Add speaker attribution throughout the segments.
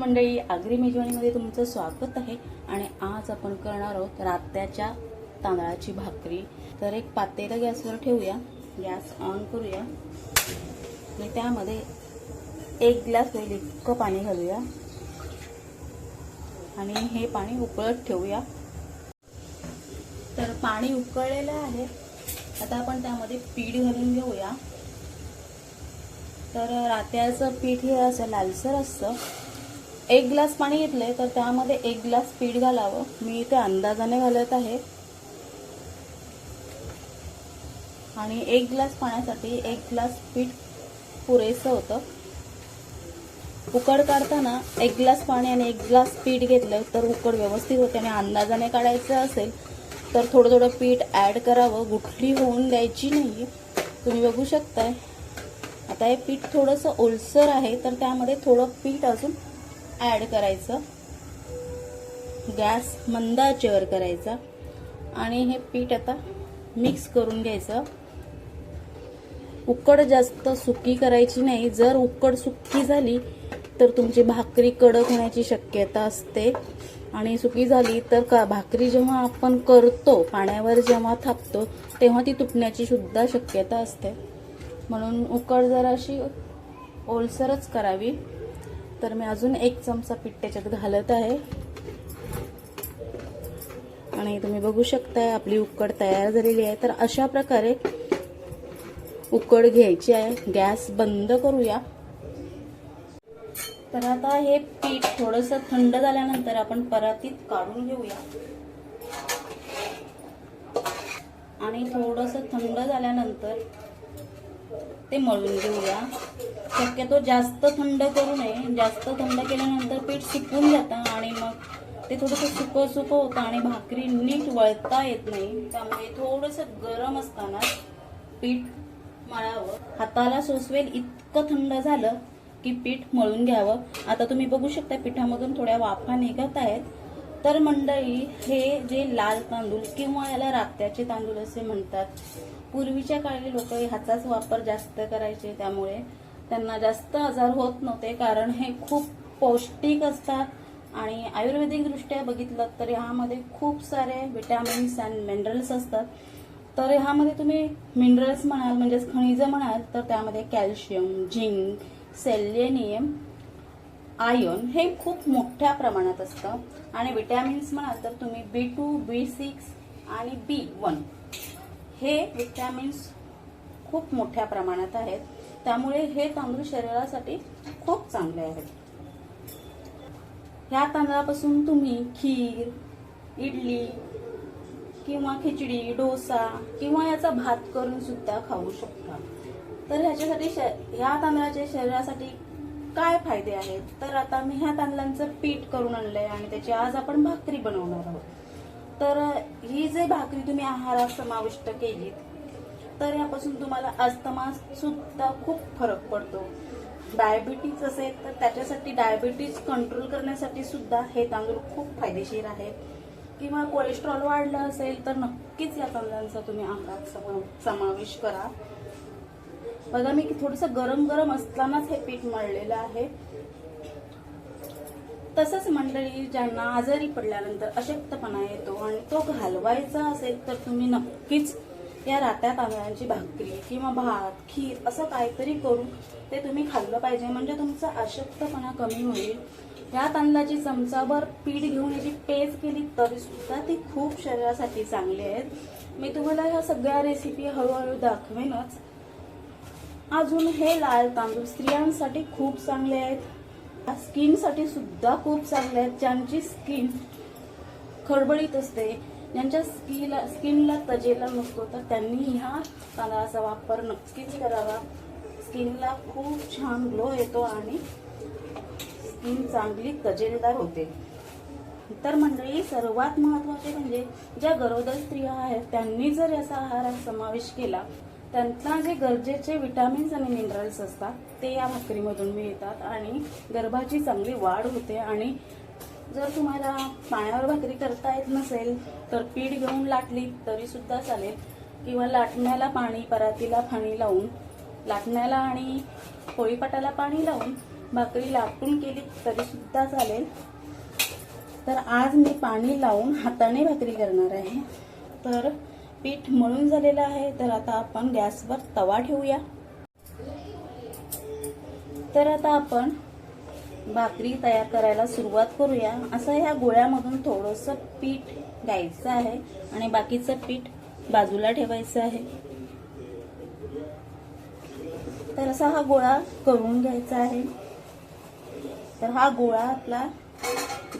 Speaker 1: मंडळी आगरी मेजवानीमध्ये तुमचं स्वागत आहे आणि आज आपण करणार आहोत रात्याच्या तांदळाची भाकरी. तर एक पातेलं गॅसवर ठेवूया गॅस ऑन करूया आणि त्यामध्ये एक ग्लास होईल इतकं पाणी घालूया. आणि हे पाणी उकळत ठेवूया. तर पाणी उकळलेलं आहे. आता आपण त्यामध्ये पीठ घालून घेऊया. तर रात्याचं पीठ हे असं लालसर असतं. एक ग्लास पाणी घेतलंय तर त्यामध्ये एक ग्लास पीठ घालावं. मी इथे अंदाजाने घालत आहे. आणि एक ग्लास पाण्यासाठी एक ग्लास पीठ पुरेसं होतं. उकड काढताना एक ग्लास पाणी आणि एक ग्लास पीठ घेतलं तर उकड व्यवस्थित होते आणि अंदाजाने काढायचं असेल तर थोडं थोडं पीठ ॲड करावं. गुठली होऊन द्यायची नाही. तुम्ही बघू शकताय. आता हे पीठ थोडंसं ओलसर आहे तर त्यामध्ये थोडं पीठ अजून ॲड करायचं. गॅस मंद आचेवर करायचा. आणि हे पीठ आता मिक्स करून घ्यायचं. उकड जास्त सुकी करायची नाही. जर उकड सुकी झाली तर तुमची भाकरी कडक होण्याची शक्यता असते. आणि सुकी झाली तर का भाकरी जेव्हा आपण करतो पाण्यावर जेव्हा थापतो तेव्हा ती तुटण्याची सुद्धा शक्यता असते. म्हणून उकड जराशी ओलसरच करावी. तर मी अजून एक चमचा पीठ त्याच्यात घालत आहे. आणि तुम्ही बघू शकताय आपली उकड तयार झालेली आहे. तर अशा प्रकारे उकड घ्यायची आहे. गॅस बंद करूया. तर आता हे पीठ थोडंसं थंड झाल्यानंतर आपण परातीत काढून घेऊया. आणि थोडंसं थंड झाल्यानंतर ते मळून घेऊया. शक्यतो जास्त थंड करू नये. जास्त थंड केल्यानंतर पीठ सुकून जातं आणि मग ते थोडंसं सुकं सुकं होतं आणि भाकरी नीट वळता येत नाही. त्यामुळे थोडंसं गरम असताना पीठ मळावं. हाताला सोसवेल इतकं थंड झालं की पीठ मळून घ्यावं. आता तुम्ही बघू शकता पिठामधून थोड्या वाफा निघत आहेत. तर मंडळी हे जे लाल तांदूळ किंवा याला रात्याचे तांदूळ असे म्हणतात. पूर्वीच्या काळी लोक ह्याचाच वापर जास्त करायचे त्यामुळे त्यांना जास्त आजार होत नव्हते कारण हे खूप पौष्टिक असतात. आणि आयुर्वेदिकदृष्ट्या बघितलं तर ह्यामध्ये खूप सारे विटॅमिन्स अँड मिनरल्स असतात. तर ह्यामध्ये तुम्ही मिनरल्स म्हणाल म्हणजेच खनिजं म्हणाल तर त्यामध्ये कॅल्शियम झिंक सेलेनियम आयन हे खूप मोठ्या प्रमाणात असतं. आणि विटॅमिन्स म्हणाल तर तुम्ही बी टू बी सिक्स आणि बी वन हे विटॅमिन्स खूप मोठ्या प्रमाणात आहेत. त्यामुळे हे तांदूळ शरीरासाठी खूप चांगले आहेत. ह्या तांदळापासून तुम्ही खीर इडली किंवा खिचडी डोसा किंवा याचा भात करून सुद्धा खाऊ शकता. तर ह्याच्यासाठी श- ह्या तांदळाच्या शरीरासाठी काय फायदे आहेत? तर आता मी ह्या तांदळांचं पीठ करून आणलंय आणि त्याची आज आपण भाकरी बनवणार आहोत. तर ही जे भाकरी तुम्ही आहारात समाविष्ट केलीत तर यापासून तुम्हाला अस्थमा सुद्धा खूप फरक पडतो. डायबिटीज असेल तर त्याच्यासाठी डायबिटीज कंट्रोल करण्यासाठी सुद्धा हे तांदूळ खूप फायदेशीर आहे. किंवा कोलेस्ट्रॉल वाढलं असेल तर नक्कीच या तांदळांचा तुम्ही आहारात समावेश करा. बघा मी थोडंसं गरम गरम असतानाच हे पीठ मळलेलं आहे. तसंच मंडळी ज्यांना आजारी पडल्यानंतर अशक्तपणा येतो आणि तो घालवायचा असेल तर तुम्ही नक्कीच या रात्या तांदळांची भाकरी किंवा भात खीर असं काहीतरी करून ते तुम्ही खाल्लं पाहिजे. म्हणजे तुमचा अशक्तपणा कमी होईल. या तांदळाची चमचाभर पीठ घेऊन याची पेज केली तरी सुद्धा ती खूप शरीरासाठी चांगली आहेत. मी तुम्हाला ह्या सगळ्या रेसिपी हळूहळू दाखवेनच. अजून हे लाल तांदूळ स्त्रियांसाठी खूप चांगले आहेत. स्किनसाठी सुद्धा खूप चांगले आहेत. ज्यांची स्किन खडबडीत असते ज्यांच्या स्किनला स्किनला तजेला नसतो तर त्यांनी ह्या तांदळाचा वापर नक्कीच करावा. स्किनला खूप छान ग्लो येतो आणि स्किन चांगली तजेलदार होते. तर मंडळी सर्वात महत्त्वाचे म्हणजे ज्या गरोदर स्त्रिया आहेत त्यांनी जर याचा आहारात समावेश केला त्यांना जे गरजेचे विटामिन्स आणि मिनरल्स असतात ते या भाकरीमधून मिळतात आणि गर्भाची चांगली वाढ होते आणि जर तुम्हाला पाण्यावर भाकरी करता येत नसेल तर पीठ घेऊन लाटली तरी सुद्धा चालेल. किंवा लाटण्याला पाणी परातीला पाणी लावून लाटण्याला आणि पोळीपाटाला पाणी लावून भाकरी लाटून केली तरी सुद्धा चालेल. तर आज मी पाणी लावून हाताने भाकरी करणार आहे. तर पीठ मळून झालेलं आहे तर आता आपण गॅसवर तवा ठेवूया. तर आता आपण भाकरी तयार करायला सुरुवात करूया. असं ह्या गोळ्यामधून थोडंसं पीठ घ्यायचं आहे आणि बाकीचं पीठ बाजूला ठेवायचं आहे. तर असा हा गोळा करून घ्यायचा आहे. तर हा गोळा आपला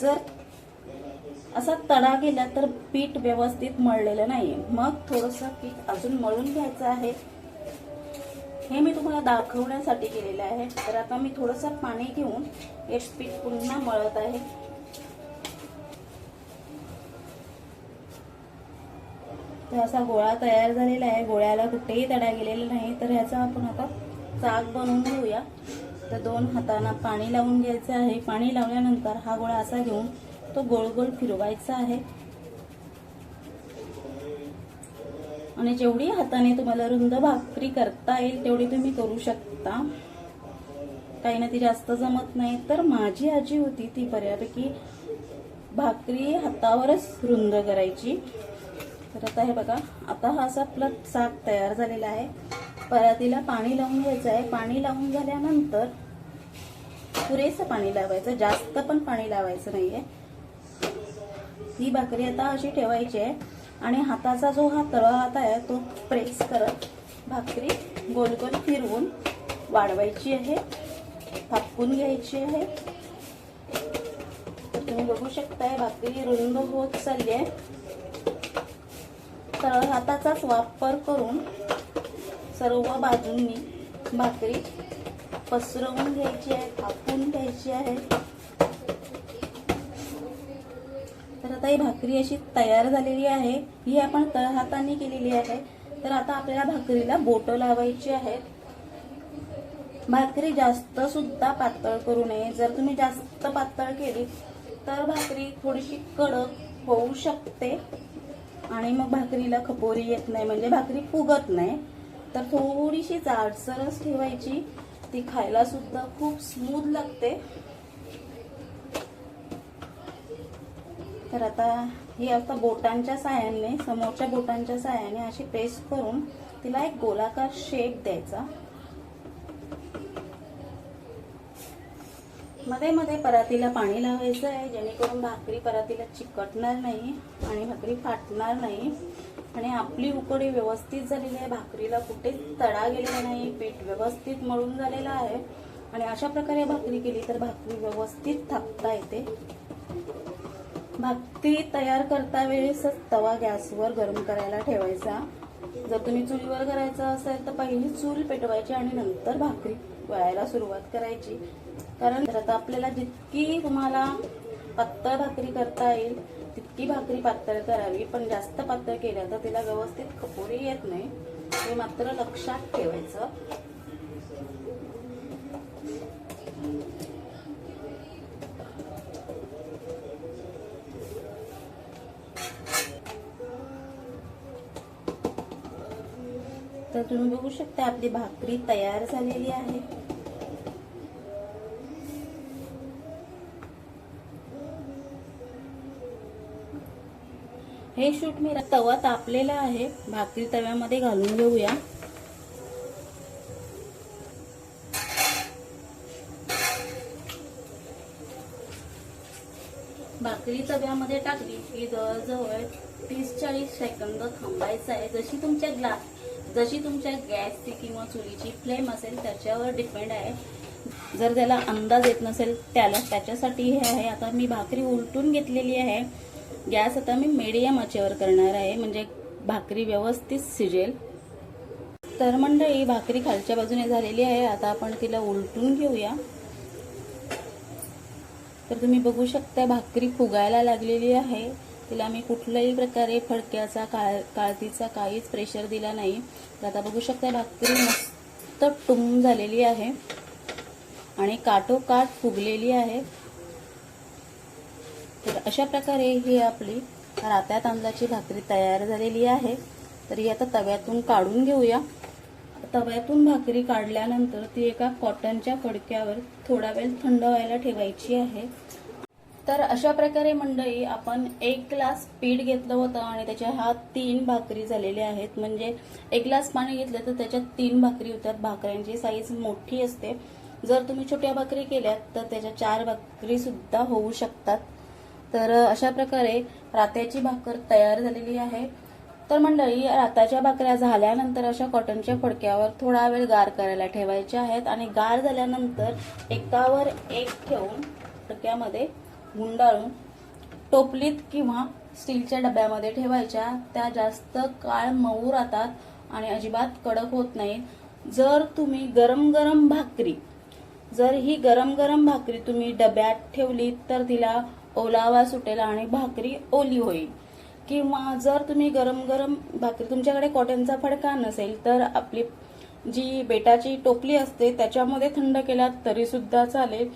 Speaker 1: जर असा तडा गेला तर पीठ व्यवस्थित मळलेलं नाही मग थोडंसं पीठ अजून मळून घ्यायचं आहे. हे मी तुम्हाला दाखवण्यासाठी केलेलं आहे. तर आता मी थोडंसं पाणी घेऊन हे पीठ पुन्हा मळत आहे. तर असा गोळा तयार झालेला आहे. गोळ्याला कुठेही तडा गेलेला नाही. तर ह्याचा आपण आता चाक बनवून घेऊया. तर दोन हातांना पाणी लावून घ्यायचं आहे. पाणी लावल्यानंतर हा गोळा असा घेऊन तो गोल गोल फिरवायचा आहे. आणि जेवढी हाताने तुम्हाला रुंद भाकरी करता येईल तेवढी तुम्ही करू शकता. काही ना ती जास्त जमत नाही. तर माझी आजी होती ती बऱ्यापैकी भाकरी हातावरच रुंद करायची. तर आता हे बघा आता हा असा आपला साग तयार झालेला आहे. परातीला पाणी लावून घ्यायचं आहे. पाणी लावून झाल्यानंतर पुरेसं पाणी लावायचं. जास्त पण पाणी लावायचं नाहीये. ही भाकरी आता अशी ठेवायची आहे. आणि हाताचा जो हा तळ हात आहे तो प्रेस करत भाकरी गोल गोल फिरवून वाढवायची आहे. थापून घ्यायची आहे. तुम्ही बघू शकताय भाकरी रुंद होत चालली आहे. तळ हाताचाच वापर करून सर्व बाजूंनी भाकरी पसरवून घ्यायची आहे थापून घ्यायची आहे तर आता ही भाकरी अशी तयार झालेली आहे. ही आपण तळहाताने केलेली आहे. तर आता आपल्याला भाकरीला बोट लावायची आहेत. भाकरी जास्त सुद्धा पातळ करू नये. जर तुम्ही जास्त पातळ केली तर भाकरी थोडीशी कडक होऊ शकते. आणि मग भाकरीला खपोरी येत नाही. म्हणजे भाकरी फुगत नाही. तर थोडीशी जाडसरच ठेवायची. ती खायला सुद्धा खूप स्मूथ लागते. तर आता ही आता बोटांच्या साह्याने समोरच्या बोटांच्या साह्याने अशी प्रेस करून तिला एक गोलाकार शेप द्यायचा. मध्ये मध्ये परातीला पाणी लावायचं आहे जेणेकरून भाकरी परातीला चिकटणार नाही आणि भाकरी फाटणार नाही. आणि आपली उकडी व्यवस्थित झालेली आहे भाकरीला कुठेच तडा गेलेला नाही पीठ व्यवस्थित मळून झालेलं आहे. आणि अशा प्रकारे भाकरी केली तर भाकरी व्यवस्थित थापता येते. भाकरी तयार करता वेळेसच तवा गॅसवर गरम करायला ठेवायचा. जर तुम्ही चुलीवर करायचं असेल तर पहिली चूल पेटवायची आणि नंतर भाकरी वळायला सुरुवात करायची. कारण तर आता आपल्याला जितकी तुम्हाला पातळ भाकरी करता येईल तितकी भाकरी पातळ करावी. पण जास्त पातळ केल्या तर तिला व्यवस्थित खपोरी येत नाही. हे मात्र लक्षात ठेवायचं. तर तुम्ही बघू शकता आपली भाकरी तयार झालेली आहे. हे शूट मी तवा तापलेला आहे. भाकरी तव्यामध्ये घालून घेऊया. भाकरी तव्यामध्ये टाकली की जवळजवळ तीस चाळीस सेकंद थांबायचं आहे. जशी तुमच्या ग्लास जशी तुमच्या गॅसची किंवा चुलीची फ्लेम असेल त्याच्यावर डिपेंड आहे. जर त्याला अंदाज येत नसेल त्याला त्याच्यासाठी हे आहे. आता मी भाकरी उलटून घेतलेली आहे. गॅस आता मी मीडियम आचेवर करणार आहे. म्हणजे भाकरी व्यवस्थित शिजेल. तर मंडळी भाकरी खालच्या बाजूने झालेली आहे. आता आपण तिला उलटून घेऊया. तर तुम्ही बघू शकता भाकरी फुगायला लागलेली आहे. तिला मी कुठल्याही प्रकारे फडक्याचा काळ काळतीचा काहीच प्रेशर दिला नाही. तर आता बघू शकता भाकरी मस्त टुम झालेली आहे. आणि काटोकाट फुगलेली आहे. तर अशा प्रकारे ही आपली रात्या तांदळाची भाकरी तयार झालेली आहे. तर ही आता तव्यातून काढून घेऊया. तव्यातून भाकरी काढल्यानंतर ती एका कॉटनच्या फडक्यावर थोडा वेळ थंड व्हायला ठेवायची आहे. तर अशा प्रकारे मंडळी आपण एक ग्लास पीठ घेतलं होतं आणि त्याच्या ह्या तीन भाकरी झालेल्या आहेत. म्हणजे एक ग्लास पाणी घेतलं तर त्याच्यात तीन भाकरी होतात. भाकऱ्यांची साईज मोठी असते. जर तुम्ही छोट्या भाकरी केल्यात तर त्याच्या चार भाकरी सुद्धा होऊ शकतात. तर अशा प्रकारे रात्याची भाकर तयार झालेली आहे. तर मंडळी राताच्या भाकऱ्या झाल्यानंतर अशा कॉटनच्या फडक्यावर थोडा वेळ गार करायला ठेवायच्या आहेत. आणि गार झाल्यानंतर एकावर एक ठेवून फडक्यामध्ये गुंडाळून टोपलीत किंवा स्टीलच्या डब्यामध्ये ठेवायच्या. त्या जास्त काळ मऊ राहतात आणि अजिबात कडक होत नाहीत. जर तुम्ही गरम गरम भाकरी जर ही गरम गरम भाकरी तुम्ही डब्यात ठेवली तर तिला ओलावा सुटेल आणि भाकरी ओली होईल. किंवा जर तुम्ही गरम गरम भाकरी तुमच्याकडे कॉटनचा फडका नसेल तर आपली जी बेटाची टोपली असते त्याच्यामध्ये थंड केलात तरी सुद्धा चालेल.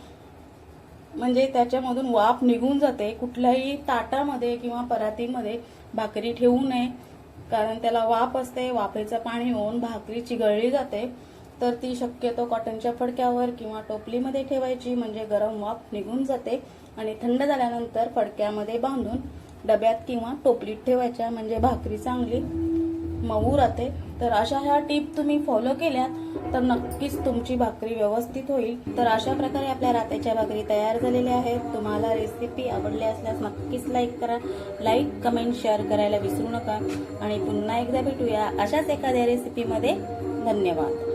Speaker 1: म्हणजे त्याच्यामधून वाफ निघून जाते. कुठल्याही ताटामध्ये किंवा परातीमध्ये भाकरी ठेवू नये. कारण त्याला वाफ असते. वाफेचं पाणी होऊन भाकरी चिघळली जाते. तर ती शक्यतो कॉटनच्या फडक्यावर किंवा टोपलीमध्ये ठेवायची. म्हणजे गरम वाफ निघून जाते. आणि थंड झाल्यानंतर फडक्यामध्ये बांधून डब्यात किंवा टोपलीत ठेवायच्या. म्हणजे भाकरी चांगली मऊ राहते. तर अशा ह्या टीप तुम्ही फॉलो केल्यात तर नक्कीच तुमची भाकरी व्यवस्थित होईल. तर अशा प्रकारे आपल्या रात्याच्या भाकरी तयार झालेल्या आहेत. तुम्हाला रेसिपी आवडली असल्यास नक्कीच लाईक करा. लाईक कमेंट शेअर करायला विसरू नका. आणि पुन्हा एकदा भेटूया अशाच एखाद्या रेसिपीमध्ये धन्यवाद.